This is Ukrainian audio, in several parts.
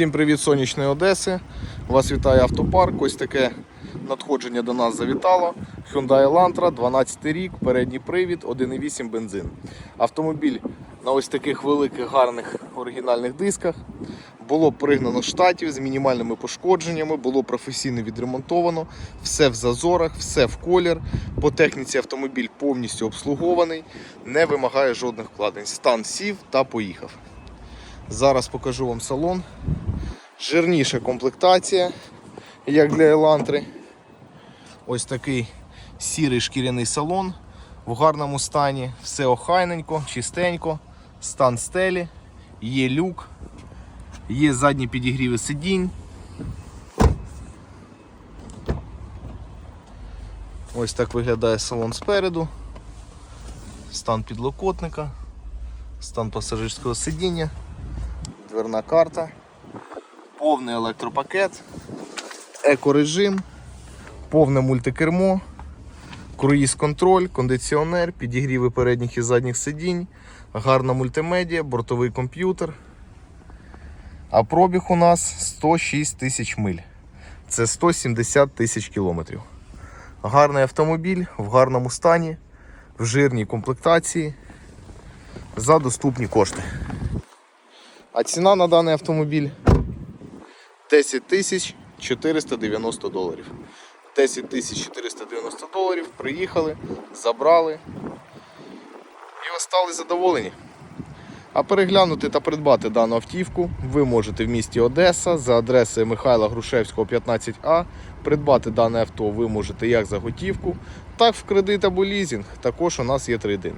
Всім привіт сонячної Одеси. Вас вітає автопарк. Ось таке надходження до нас завітало. Hyundai Elantra, 12 рік, передній привід, 1,8 бензин. Автомобіль на ось таких великих гарних оригінальних дисках. Було пригнано з штатів з мінімальними пошкодженнями, було професійно відремонтовано, все в зазорах, все в колір. По техніці автомобіль повністю обслугований, не вимагає жодних вкладень. Стан сів та поїхав. Зараз покажу вам салон. Жирніша комплектація, як для Елантри. Ось такий сірий шкіряний салон в гарному стані. Все охайненько, чистенько, стан стелі, є люк, є задні підігріви сидінь. Ось так виглядає салон спереду. Стан підлокотника, стан пасажирського сидіння, дверна карта повний електропакет, екорежим, повне мультикермо, круїз-контроль, кондиціонер, підігріви передніх і задніх сидінь, гарна мультимедіа, бортовий комп'ютер. А пробіг у нас 106 тисяч миль. Це 170 тисяч кілометрів. Гарний автомобіль в гарному стані, в жирній комплектації за доступні кошти. А ціна на даний автомобіль 10 тисяч 490 доларів. 10 тисяч 490 доларів. Приїхали, забрали і остали задоволені. А переглянути та придбати дану автівку ви можете в місті Одеса за адресою Михайла Грушевського 15А. Придбати дане авто ви можете як за готівку, так в кредит або лізинг. Також у нас є трейдин.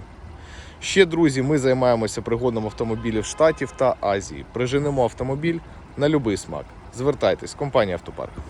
Ще, друзі, ми займаємося пригодом автомобілів Штатів та Азії. Приженемо автомобіль на будь-який смак. Звертайтесь, компанія Автопарк.